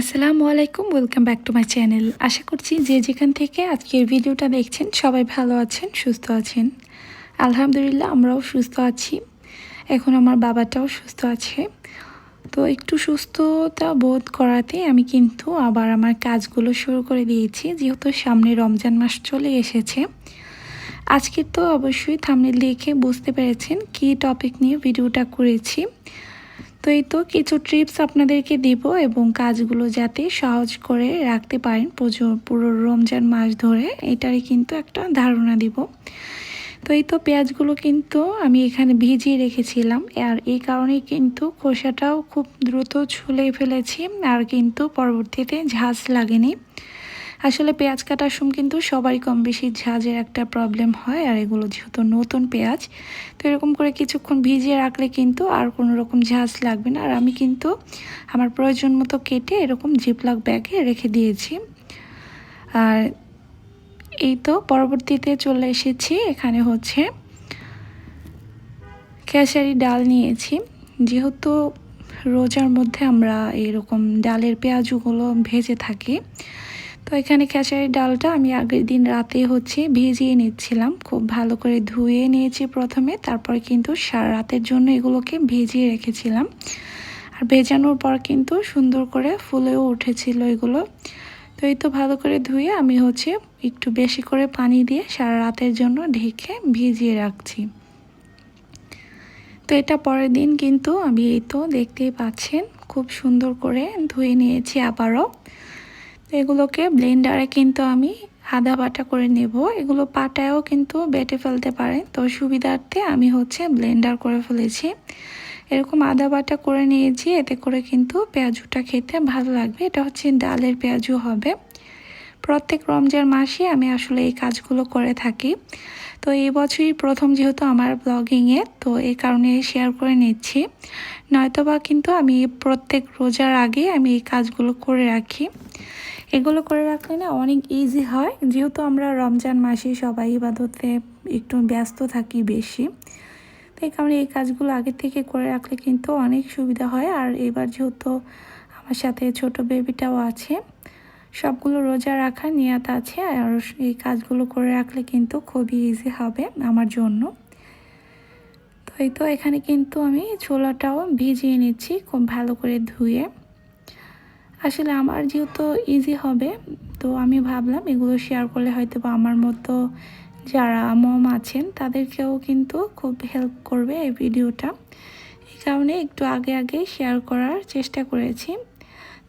আসসালামু আলাইকুম welcome back to my channel আশা করছি যে যেখান থেকে আজকের ভিডিওটা দেখছেন, সবাই ভালো আছেন, সুস্থ আছেন। আলহামদুলিল্লাহ, আমরাও সুস্থ আছি। এখন আমার বাবাটাও সুস্থ আছে। তো একটু সুস্থতা বোধ করাতে আমি কিন্তু আবার আমার কাজগুলো শুরু করে দিয়েছি, যেহেতু সামনে রমজান মাস চলে এসেছে। আজকে তো অবশ্যই থামনে দেখে বুঝতে পেরেছেন কি টপিক নিয়ে ভিডিওটা করেছি। তো এই তো কিছু ট্রিপস আপনাদেরকে দিব এবং কাজগুলো যাতে সহজ করে রাখতে পারেন পুজো, পুরো রমজান মাস ধরে, এটারই কিন্তু একটা ধারণা দিব। তো এই তো পেঁয়াজগুলো কিন্তু আমি এখানে ভিজিয়ে রেখেছিলাম আর এই কারণে কিন্তু খোসাটাও খুব দ্রুত ছুলে ফেলেছি আর কিন্তু পরবর্তীতে ঝাঁজ লাগেনি। আসলে পেঁয়াজ কাটার সময় কিন্তু সবারই কম বেশি ঝাঁজের একটা প্রবলেম হয়, আর এগুলো যেহেতু নতুন পেঁয়াজ, তো এরকম করে কিছুক্ষণ ভিজিয়ে রাখলে কিন্তু আর কোনো রকম ঝাঁজ লাগবে না। আর আমি কিন্তু আমার প্রয়োজন মতো কেটে এরকম জিপলাক ব্যাগে রেখে দিয়েছি। আর এই তো পরবর্তীতে চলে এসেছি, এখানে হচ্ছে খেসারি ডাল নিয়েছি। যেহেতু রোজার মধ্যে আমরা এরকম ডালের পেঁয়াজগুলো ভেজে থাকি তো এখানে খেসারি ডালটা আমি আগের দিন রাতে হচ্ছে ভিজিয়ে নিচ্ছিলাম। খুব ভালো করে ধুয়ে নিয়েছি প্রথমে, তারপর কিন্তু সারা রাতের জন্য এগুলোকে ভেজিয়ে রেখেছিলাম। আর ভেজানোর পর কিন্তু সুন্দর করে ফুলেও উঠেছিল এগুলো। তো এই তো ভালো করে ধুয়ে আমি হচ্ছে একটু বেশি করে পানি দিয়ে সারা রাতের জন্য ঢেকে ভিজিয়ে রাখছি। তো এটা পরের দিন কিন্তু আমি এই তো দেখতেই পাচ্ছেন, খুব সুন্দর করে ধুয়ে নিয়েছি আবারও। তো এগুলোকে ব্লেন্ডারে কিন্তু আমি আদা বাটা করে নেব। এগুলো পাটায়ও কিন্তু বেটে ফেলতে পারেন। তো সুবিধার্থে আমি হচ্ছে ব্লেন্ডার করে ফেলেছি। এরকম আদা বাটা করে নিয়েছি, এতে করে কিন্তু পেঁয়াজুটা খেতে ভালো লাগবে। এটা হচ্ছে ডালের পেঁয়াজু হবে। প্রত্যেক রমজান মাসে আমি আসলে এই কাজগুলো করে থাকি। তো এই বছরই প্রথম যেহেতু আমার ব্লগিংয়ে তো এই কারণে শেয়ার করে নিচ্ছি। নয়তোবা কিন্তু আমি প্রত্যেক রোজার আগে আমি এই কাজগুলো করে রাখি। এগুলো করে রাখলে না অনেক ইজি হয়। যেহেতু আমরা রমজান মাসে সবাই ইবাদতে একটু ব্যস্ত থাকি বেশি। তো এই কারণে এই কাজগুলো আগে থেকে করে রাখলে কিন্তু অনেক সুবিধা হয়। আর এবার যেহেতু আমার সাথে ছোট বেবিটাও আছে, সবগুলো রোজা রাখার নিয়াত আছে। আর এই কাজগুলো করে রাখলে কিন্তু খুবই ইজি হবে আমার জন্য। তো এই তো এখানে কিন্তু আমি ছোলাটাও ভিজিয়ে নিচ্ছি খুব ভালো করে ধুয়ে। আসলে আমার যেহেতু ইজি হবে, তো আমি ভাবলাম এগুলো শেয়ার করলে হয়তো বা আমার মতো যারা মম আছেন, তাদেরকেও কিন্তু খুব হেল্প করবে এই ভিডিওটা এই কারণে একটু আগে আগে শেয়ার করার চেষ্টা করেছি।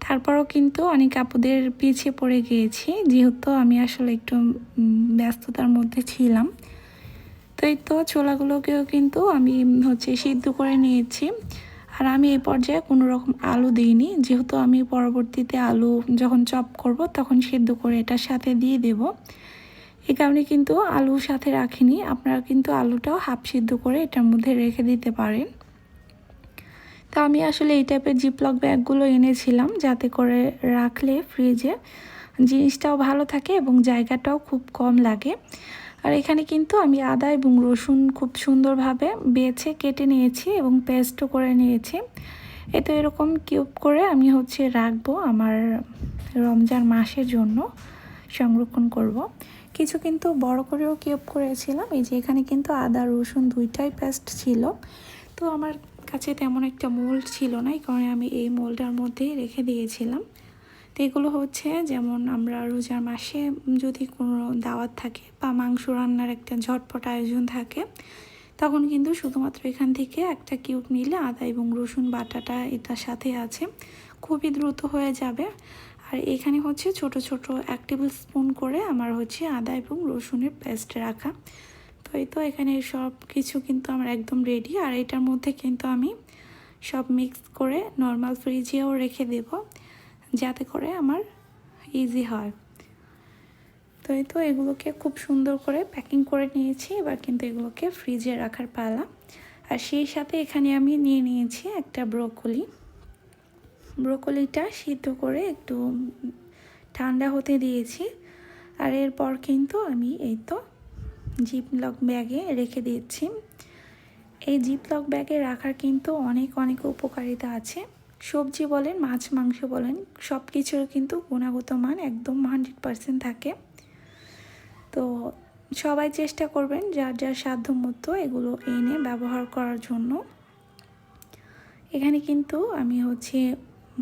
তারপরও কিন্তু অনেক আপুদের পিছিয়ে পড়ে গিয়েছি, যেহেতু আমি আসলে একটু ব্যস্ততার মধ্যে ছিলাম। তো এই তো ছোলাগুলোকেও কিন্তু আমি হচ্ছে সিদ্ধ করে নিয়েছি। আর আমি এই পর্যায়ে কোনো রকম আলু দিইনি। যেহেতু আমি পরবর্তীতে আলু যখন চপ করব, তখন সেদ্ধ করে এটার সাথে দিয়ে দেব। এই কারণে কিন্তু আলুর সাথে রাখিনি। আপনারা কিন্তু আলুটাও হাফ সিদ্ধ করে এটার মধ্যে রেখে দিতে পারেন। তো আমি আসলে এই টাইপের জিপলক ব্যাগগুলো এনেছিলাম যাতে করে রাখলে ফ্রিজে জিনিসটাও ভালো থাকে এবং জায়গাটাও খুব কম লাগে। আর এখানে কিন্তু আমি আদা এবং রসুন খুব সুন্দরভাবে বেছে কেটে নিয়েছি এবং পেস্টও করে নিয়েছি। এতে এরকম কিউব করে আমি হচ্ছে রাখব আমার রমজান মাসের জন্য সংরক্ষণ করব। কিছু কিন্তু বড় করেও কিউব করেছিলাম। এই যে এখানে কিন্তু আদা, রসুন দুইটাই পেস্ট ছিল। তো আমার কাছে তেমন একটা মোল্ড ছিল না, এই কারণে আমি এই মোল্ডটার মধ্যেই রেখে দিয়েছিলাম। তো এগুলো হচ্ছে যেমন আমরা রোজার মাসে যদি কোনো দাওয়াত থাকে বা মাংস রান্নার একটা ঝটপট আয়োজন থাকে, তখন কিন্তু শুধুমাত্র এখান থেকে একটা কিউব নিলে আদা এবং রসুন বাটাটা এটার সাথে আছে, খুবই দ্রুত হয়ে যাবে। আর এখানে হচ্ছে ছোট ছোট এক টেবিল স্পুন করে আমার হচ্ছে আদা এবং রসুনের পেস্ট রাখা। তো এই তো এখানে সব কিছু কিন্তু আমার একদম রেডি আর এটার মধ্যে কিন্তু আমি সব মিক্স করে নর্মাল ফ্রিজেও রেখে দেবো। যাতে করে আমার ইজি হয়। তো এই তো এগুলোকে খুব সুন্দর করে প্যাকিং করে নিয়েছি, এবার কিন্তু এগুলোকে ফ্রিজে রাখার পালা। আর সেই সাথে এখানে আমি নিয়ে নিয়েছি একটা ব্রোকলি ব্রোকলিটা সিদ্ধ করে একটু ঠান্ডা হতে দিয়েছি। আর এরপর কিন্তু আমি এই তো জিপলক ব্যাগে রেখে দিয়েছি। এই জিপলক ব্যাগে রাখার কিন্তু অনেক অনেক উপকারিতা আছে। সবজি বলেন, মাছ, মাংস বলেন সব কিছুর কিন্তু গুণাগত মান একদম হান্ড্রেড পারসেন্ট থাকে। তো সবাই চেষ্টা করবেন যার যার সাধ্য মতো এগুলো এনে ব্যবহার করার জন্য। এখানে কিন্তু আমি হচ্ছে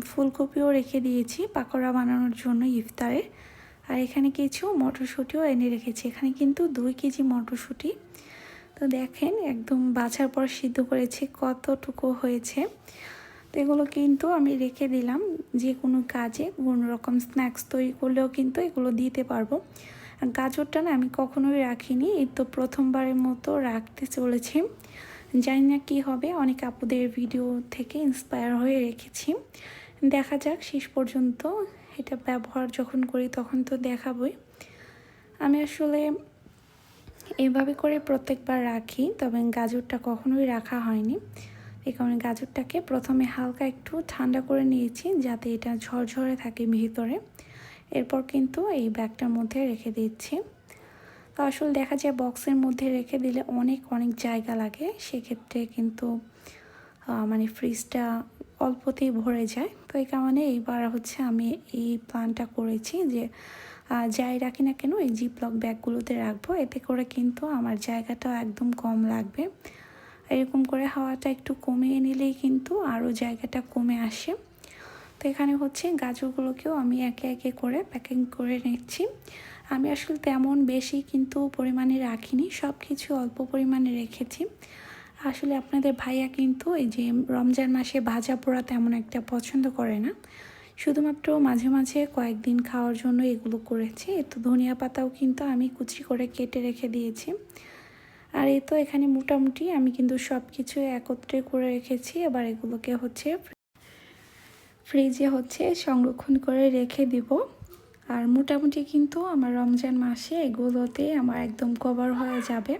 ফুলকপিও রেখে দিয়েছি, পাকোড়া বানানোর জন্য ইফতারে। আর এখানে কিছু মটরশুঁটিও এনে রেখেছি। এখানে কিন্তু দুই কেজি মটরশুঁটি। তো দেখেন, একদম বাছার পর সিদ্ধ করেছি, কতটুকু হয়েছে। তো এগুলো কিন্তু আমি রেখে দিলাম। যে কোনো কাজে কোনো রকম স্ন্যাক্স তৈরি করলেও কিন্তু এগুলো দিতে পারব। গাজরটা না আমি কখনোই রাখিনি, এই তো প্রথমবারের মতো রাখতে চলেছি। জানি না কী হবে, অনেক আপুদের ভিডিও থেকে ইন্সপায়ার হয়ে রেখেছি। দেখা যাক, শেষ পর্যন্ত এটা ব্যবহার যখন করি তখন তো দেখাবই। আমি আসলে এভাবে করে প্রত্যেকবার রাখি, তবে গাজরটা কখনোই রাখা হয়নি। এই কারণে গাজরটাকে প্রথমে হালকা একটু ঠান্ডা করে নিয়েছি যাতে এটা ঝরঝরে থাকে ভিতরে। এরপর কিন্তু এই ব্যাগটার মধ্যে রেখে দিচ্ছি। তো আসলে দেখা যায় বক্সের মধ্যে রেখে দিলে অনেক অনেক জায়গা লাগে। সেক্ষেত্রে কিন্তু মানে ফ্রিজটা অল্পতেই ভরে যায়। তো এই কারণে এইবার হচ্ছে আমি এই প্ল্যানটা করেছি যে যাই রাখি না কেন এই জিপলক ব্যাগগুলোতে রাখব। এতে করে কিন্তু আমার জায়গাটা একদম কম লাগবে। এরকম করে হাওয়াটা একটু কমিয়ে নিলেই কিন্তু আরও জায়গাটা কমে আসে। তো এখানে হচ্ছে গাজরগুলোকেও আমি একে একে করে প্যাকিং করে নিচ্ছি। আমি আসলে তেমন বেশি কিন্তু পরিমাণে রাখিনি সব কিছু অল্প পরিমাণে রেখেছি। আসলে আপনাদের ভাইয়া কিন্তু এই যে রমজান মাসে ভাজা পোড়া তেমন একটা পছন্দ করে না। শুধুমাত্র মাঝে মাঝে কয়েকদিন খাওয়ার জন্য এগুলো করেছি। তো ধনিয়া পাতাও কিন্তু আমি কুচি করে কেটে রেখে দিয়েছি। আর এই তো এখানে মোটামুটি আমি কিন্তু সব কিছু একত্রে করে রেখেছি। এবার এগুলোকে হচ্ছে ফ্রিজে হচ্ছে সংরক্ষণ করে রেখে দিব। আর মোটামুটি কিন্তু আমার রমজান মাসে এগুলোতে আমার একদম কভার হয়ে যাবে।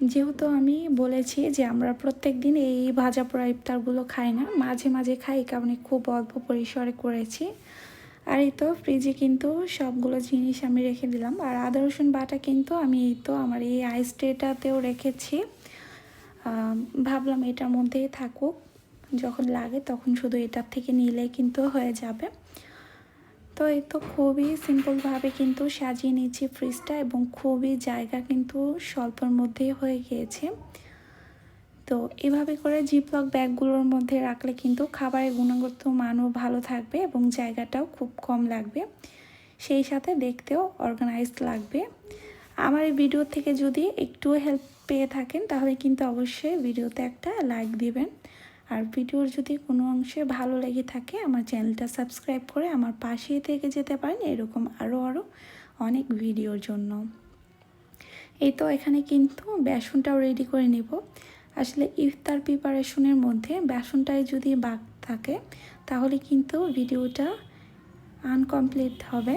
যেহেতু আমি বলেছি যে আমরা প্রত্যেক দিন এই ভাজা পোড়া ইফতারগুলো খাই না, মাঝে মাঝে খাই কারণে খুব অল্প পরিসরে করেছি। আর এই তো ফ্রিজে কিন্তু সবগুলো জিনিস আমি রেখে দিলাম। আর আদা, রসুন বাটা কিন্তু আমি এই তো আমার এই আইস ট্রেটাতেও রেখেছি। ভাবলাম এটার মধ্যেই থাকুক। যখন লাগে তখন শুধু এটার থেকে নিলে কিন্তু হয়ে যাবে। তো এই তো খুবই সিম্পলভাবে কিন্তু সাজিয়ে নিয়েছি ফ্রিজটা এবং খুবই জায়গা কিন্তু স্বল্পর মধ্যেই হয়ে গিয়েছে। তো এভাবে করে জিপলক ব্যাগগুলোর মধ্যে রাখলে কিন্তু খাবারের গুণগত মানও ভালো থাকবে এবং জায়গাটাও খুব কম লাগবে। সেই সাথে দেখতেও অর্গানাইজড লাগবে। আমার এই ভিডিও থেকে যদি একটু হেল্প পেয়ে থাকেন, তাহলে কিন্তু অবশ্যই ভিডিওতে একটা লাইক দিবেন। আর ভিডিওর যদি কোনো অংশে ভালো লেগে থাকে, আমার চ্যানেলটা সাবস্ক্রাইব করে আমার পাশেই থেকে যেতে পারেন। এরকম আরও আরও অনেক ভিডিওর জন্য। এই তো এখানে কিন্তু বেসনটাও রেডি করে নেব। আসলে ইফতার প্রিপারেশনের মধ্যে বেসনটায় যদি বাক থাকে, তাহলে কিন্তু ভিডিওটা আনকমপ্লিট হবে।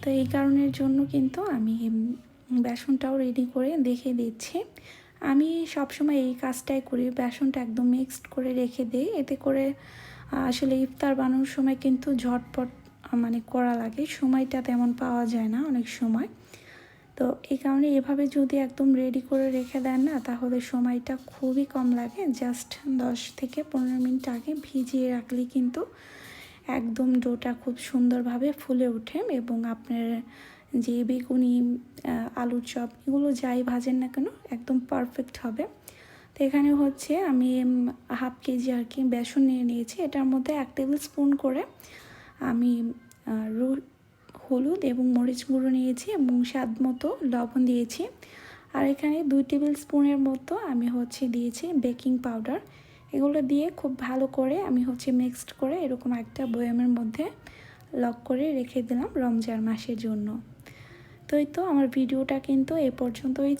তো এই কারণের জন্য কিন্তু আমি বেসনটাও রেডি করে দেখে দিচ্ছি। আমি সবসময় এই কাজটাই করি, বেসনটা একদম মিক্সড করে রেখে দিই। এতে করে আসলে ইফতার বানানোর সময় কিন্তু ঝটপট মানে করা লাগে। সময়টা তেমন পাওয়া যায় না অনেক সময়। তো এই কারণে এভাবে যদি একদম রেডি করে রেখে দেন না, তাহলে সময়টা খুবই কম লাগে। জাস্ট দশ থেকে পনেরো মিনিট আগে ভিজিয়ে রাখলে কিন্তু একদম ডোটা খুব সুন্দরভাবে ফুলে ওঠে এবং আপনার যে বেগুনি আলুর চপ এগুলো যাই ভাজেন না কেন একদম পারফেক্ট হবে। তো এখানে হচ্ছে আমি হাফ কেজি আর কি বেসন নিয়ে নিয়েছি। এটার মধ্যে এক টেবিল স্পুন করে আমি হলুদ এবং মরিচ গুঁড়ো নিয়েছি এবং স্বাদ মতো লবণ দিয়েছি। আর এখানে দুই টেবিল স্পুনের মতো আমি হচ্ছে দিয়েছি বেকিং পাউডার। এগুলো দিয়ে খুব ভালো করে আমি হচ্ছে মিক্সড করে এরকম একটা বয়ামের মধ্যে লক করে রেখে দিলাম রমজান মাসের জন্য। তো এই তো আমার ভিডিওটা কিন্তু এ পর্যন্তই।